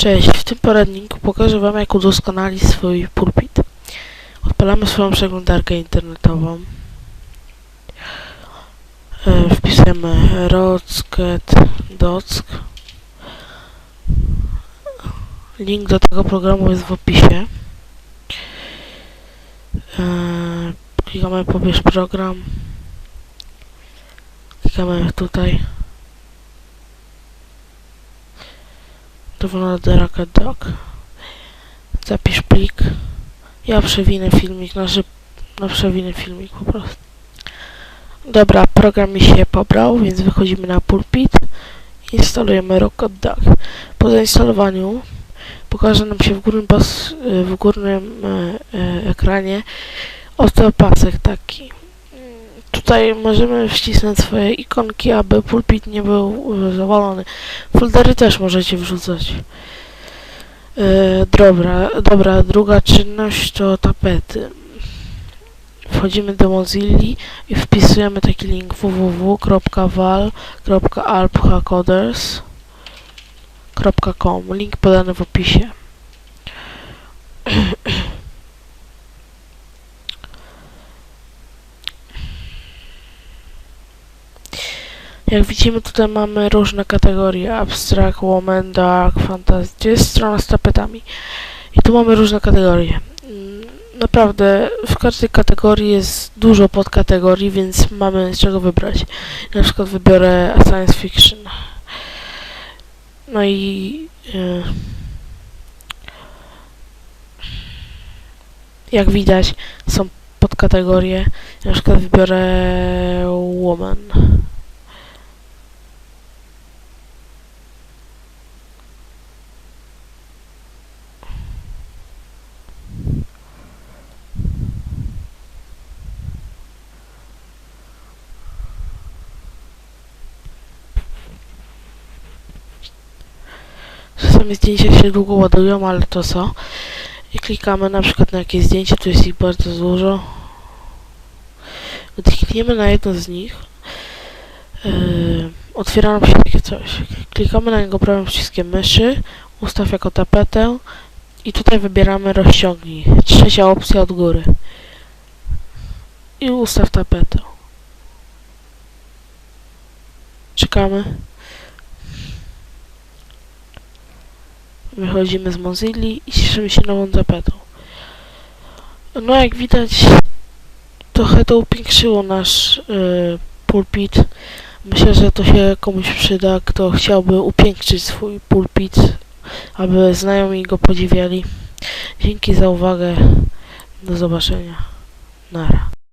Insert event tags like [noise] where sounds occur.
Cześć, w tym poradniku pokażę Wam jak udoskonalić swój pulpit. Odpalamy swoją przeglądarkę internetową. E, Wpisujemy rocket. Link do tego programu jest w opisie. E, Klikamy pobierz program. Klikamy tutaj. The Rocket Dock. Zapisz plik. Ja przewinę filmik, na, szyb... na przewinę filmik po prostu. Dobra, program mi się pobrał, więc wychodzimy na pulpit. Instalujemy Rocket Dock. Po zainstalowaniu pokaże nam się w górnym, pas... w górnym e, e, ekranie oto pasek taki. Tutaj możemy wcisnąć swoje ikonki, aby pulpit nie był e, zawalony. Foldery też możecie wrzucać. E, dobra, dobra, druga czynność to tapety. Wchodzimy do Mozilla i wpisujemy taki link www.val.alphacoders.com Link podany w opisie. [clears throat] Jak widzimy tutaj mamy różne kategorie Abstract, Woman, Dark, Fantasy. To jest strona z tapetami. I tu mamy różne kategorie. Mm, Naprawdę w każdej kategorii jest dużo podkategorii, więc mamy z czego wybrać. Na przykład wybiorę Science Fiction. No i e, jak widać są podkategorie. Na przykład wybiorę Woman. Czasami zdjęcia się długo ładują, ale to co? I klikamy na przykład na jakieś zdjęcie, tu jest ich bardzo dużo. Gdy klikniemy na jedno z nich, yy, otwiera nam się takie coś. Klikamy na niego prawym przyciskiem myszy, ustaw jako tapetę i tutaj wybieramy rozciągnij. Trzecia opcja od góry. I ustaw tapetę. Czekamy. Wychodzimy z Mozilla i cieszymy się nową tapetą. No jak widać, trochę to upiększyło nasz y, pulpit. Myślę, że to się komuś przyda, kto chciałby upiększyć swój pulpit, aby znajomi go podziwiali. Dzięki za uwagę. Do zobaczenia. Nara.